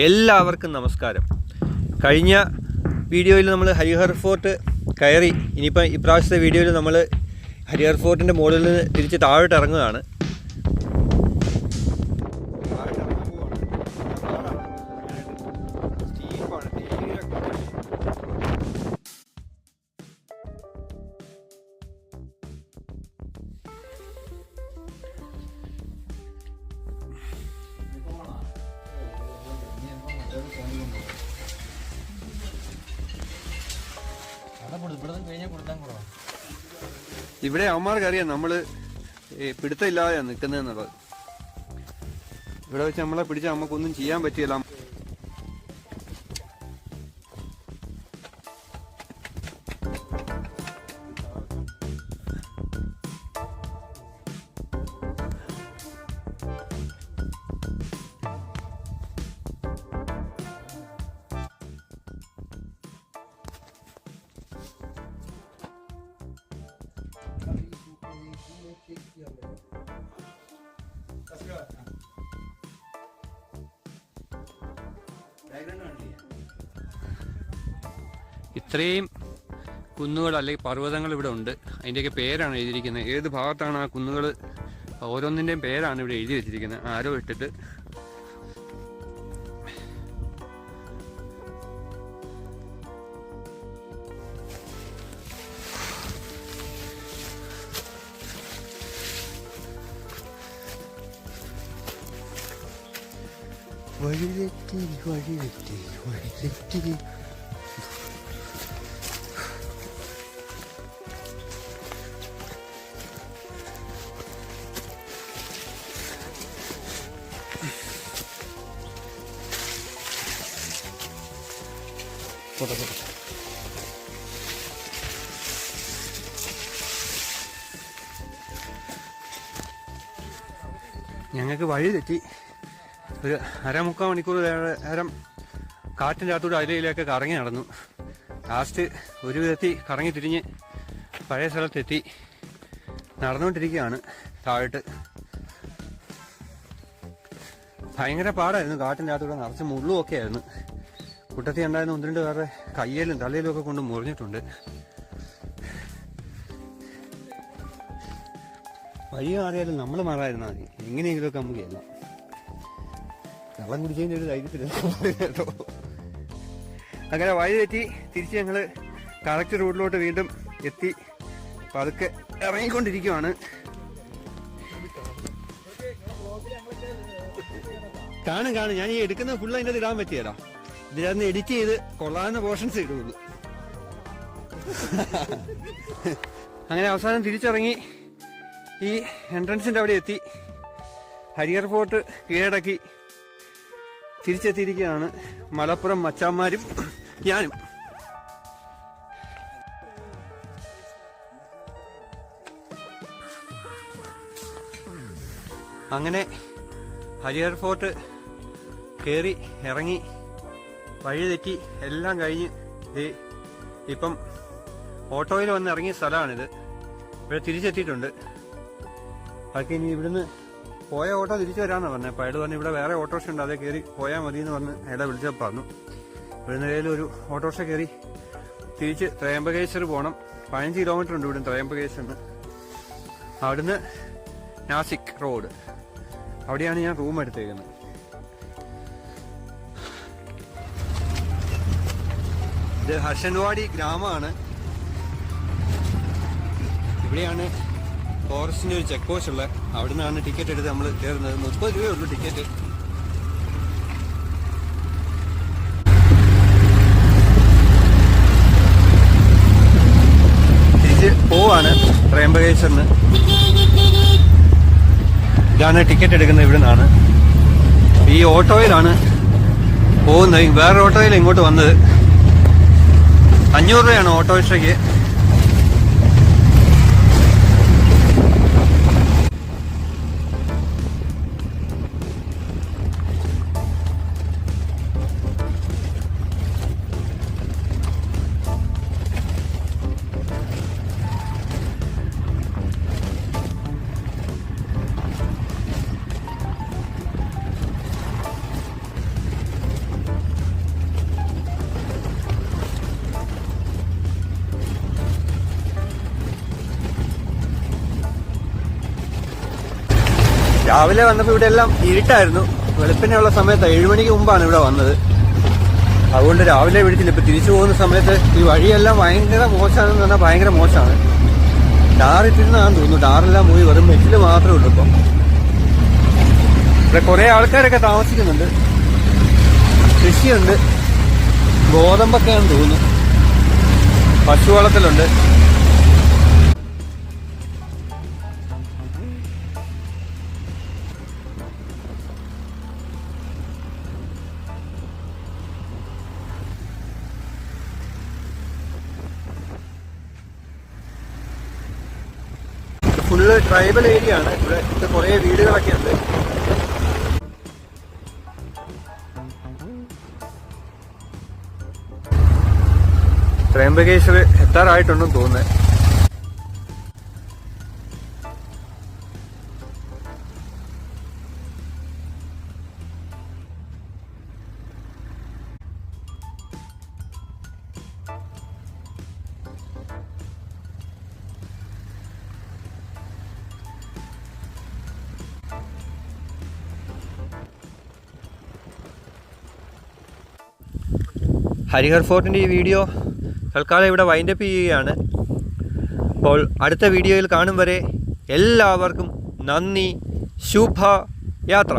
എല്ലാവർക്കും നമസ്കാരം. കഴിഞ്ഞ വീഡിയോയിൽ നമ്മൾ ഹരിഹർ ഫോർട്ട് കയറി ഇനിയിപ്പോൾ ഇപ്രാവശ്യത്തെ വീഡിയോയിൽ നമ്മൾ ഹരിഹർ ഫോർട്ടിന്റെ മുകളിൽ നിന്ന് തിരിച്ച് താഴോട്ട് ഇറങ്ങുകയാണ്. ഇവിടെ അവന്മാർക്ക് അറിയാം നമ്മൾ പിടുത്തമില്ലാതെയാണ് നിൽക്കുന്നതെന്നുള്ളത് ഇവിടെ വെച്ച് നമ്മളെ പിടിച്ച നമുക്കൊന്നും ചെയ്യാൻ പറ്റില്ല. ഇത്രയും കുന്നുകൾ അല്ലെങ്കിൽ പർവതങ്ങൾ ഇവിടെ ഉണ്ട്. അതിന്റെയൊക്കെ പേരാണ് എഴുതിയിരിക്കുന്നത്. ഏത് ഭാഗത്താണ് ആ കുന്നുകൾ? ഓരോന്നിന്റെയും പേരാണ് ഇവിടെ എഴുതി വെച്ചിരിക്കുന്നത്. ആരോ ഇട്ടിട്ട് വഴിതെറ്റി വഴിതെറ്റി വഴിതെറ്റി പോട്ടെ പോട്ടെ ഞങ്ങൾക്ക് വഴി തെറ്റി ഒരു അരമുക്കാൽ മണിക്കൂർ നേരം കാറ്റിന്റെ അകത്തൂടെ അരയിലൊക്കെ കറങ്ങി നടന്നു. ലാസ്റ്റ് ഒരു വിധത്തിൽ കറങ്ങി തിരിഞ്ഞ് പഴയ സ്ഥലത്തെത്തി. നടന്നുകൊണ്ടിരിക്കുകയാണ് താഴോട്ട്. ഭയങ്കര പാടായിരുന്നു കാറ്റിന്റെ അകത്തൂടെ നിറച്ച് മുള്ളും ഒക്കെ ആയിരുന്നു. കൂട്ടത്തിൽ ഉണ്ടായിരുന്ന ഒന്ന് രണ്ട് പേരുടെ കയ്യിലും തലയിലും ഒക്കെ കൊണ്ട് മുറിഞ്ഞിട്ടുണ്ട്. വഴി മാറിയാലും നമ്മൾ മാറായിരുന്നാൽ മതി. എങ്ങനെയെങ്കിലുമൊക്കെ നമുക്ക് എല്ലാം വെള്ളം കുടിച്ചതിന്റെ ഒരു ധൈര്യത്തിൽ കേട്ടോ അങ്ങനെ വഴി തെറ്റി തിരിച്ച് ഞങ്ങൾ കറക്റ്റ് റൂട്ടിലോട്ട് വീണ്ടും എത്തി. പതുക്കെ ഇറങ്ങിക്കൊണ്ടിരിക്കുവാണ്. കാണും കാണും. ഞാൻ ഈ എടുക്കുന്ന ഫുള്ള് അതിന്റെ ഇടാൻ പറ്റിയതാ. ഇതിനകത്ത് എഡിറ്റ് ചെയ്ത് കൊള്ളാവുന്ന പോർഷൻസ് ഇടുള്ളൂ. അങ്ങനെ അവസാനം തിരിച്ചിറങ്ങി ഈ എൻട്രൻസിന്റെ അവിടെ എത്തി. ഹരിയർ ഫോർട്ട് കീഴടക്കി. തിരിച്ചെത്തിയിരിക്കുകയാണ് മലപ്പുറം മച്ചാന്മാരും ഞാനും. അങ്ങനെ ഹരിയർ ഫോർട്ട് കയറി ഇറങ്ങി വഴി തെറ്റി എല്ലാം കഴിഞ്ഞ് ഇപ്പം ഓട്ടോയിൽ വന്ന് ഇറങ്ങിയ സ്ഥലമാണിത്. ഇവിടെ തിരിച്ചെത്തിയിട്ടുണ്ട്. ബാക്കി ഇനി ഇവിടുന്ന് പോയ ഓട്ടോ തിരിച്ചു വരാന്ന് പറഞ്ഞത് അപ്പോൾ അയാൾ പറഞ്ഞു ഇവിടെ വേറെ ഓട്ടോറിക്ഷ ഉണ്ട് അതേ കയറി പോയാൽ മതി എന്ന് പറഞ്ഞ് അയാളെ വിളിച്ചപ്പോൾ പറഞ്ഞു. ഒരു നിലയിൽ ഒരു ഓട്ടോറിക്ഷ കയറി തിരിച്ച് ത്രയംബകേശ്വർ പോകണം പതിനഞ്ച് കിലോമീറ്റർ ഉണ്ട് ഇവിടുന്ന് ത്രയംബകേശ്വറിന്. അവിടുന്ന് നാസിക് റോഡ്. അവിടെയാണ് ഞാൻ റൂം എടുത്തേക്കുന്നത്. ഇത് ഹർഷൻവാടി ഗ്രാമമാണ്. ഇവിടെയാണ് ഫോറസ്റ്റിന്റെ ഒരു ചെക്ക് പോസ്റ്റ് ഉള്ളത് അവിടെ നിന്നാണ് ടിക്കറ്റ് എടുത്ത് നമ്മൾ കയറുന്നത്. മുപ്പത് രൂപയേ ഉള്ളൂ ടിക്കറ്റ് തിരിച്ച് പോവാണ് ത്രയംബകേശ്വറിന് ഇതാണ് ടിക്കറ്റ് എടുക്കുന്നത് ഇവിടെ നിന്നാണ് ഈ ഓട്ടോയിലാണ് പോകുന്നത്. വേറെ ഓട്ടോയിൽ ഇങ്ങോട്ട് വന്നത്. അഞ്ഞൂറ് രൂപയാണ് ഓട്ടോറിക്ഷയ്ക്ക്. രാവിലെ വന്നപ്പോൾ ഇവിടെ എല്ലാം ഇരുട്ടായിരുന്നു. വെളുപ്പിനുള്ള സമയത്ത് ഏഴ് മണിക്ക് മുമ്പാണ് ഇവിടെ വന്നത്. അതുകൊണ്ട് രാവിലെ വിളിച്ചില്ല. ഇപ്പൊ തിരിച്ചു പോകുന്ന സമയത്ത് ഈ വഴിയെല്ലാം ഭയങ്കര മോശമാണെന്ന് പറഞ്ഞാൽ ഭയങ്കര മോശമാണ്. ടാറിട്ടിരുന്നാന്ന് തോന്നുന്നു. ടാറെല്ലാം പോയി വെറും മെറ്റിൽ മാത്രമേ ഉള്ളൂ ഇപ്പം. ഇവിടെ കുറെ ആൾക്കാരൊക്കെ താമസിക്കുന്നുണ്ട്. കൃഷിയുണ്ട്. ഗോതമ്പൊക്കെയാണെന്ന് തോന്നുന്നു. പശു ഫുള്ള് ട്രൈബൽ ഏരിയ ആണ്. ഇവിടെ ഇവിടെ കുറേ വീടുകളൊക്കെ ഉണ്ട്. ത്രയംബകേശ്വർ എത്താറായിട്ടുണ്ടെന്ന് തോന്നുന്നത് ഹരിഹർ ഫോർട്ടിന്റെ ഈ വീഡിയോ തൽക്കാലം ഇവിടെ വൈൻഡപ്പ് ചെയ്യുകയാണ്. അപ്പോൾ അടുത്ത വീഡിയോയിൽ കാണും വരെ എല്ലാവർക്കും നന്ദി ശുഭ യാത്ര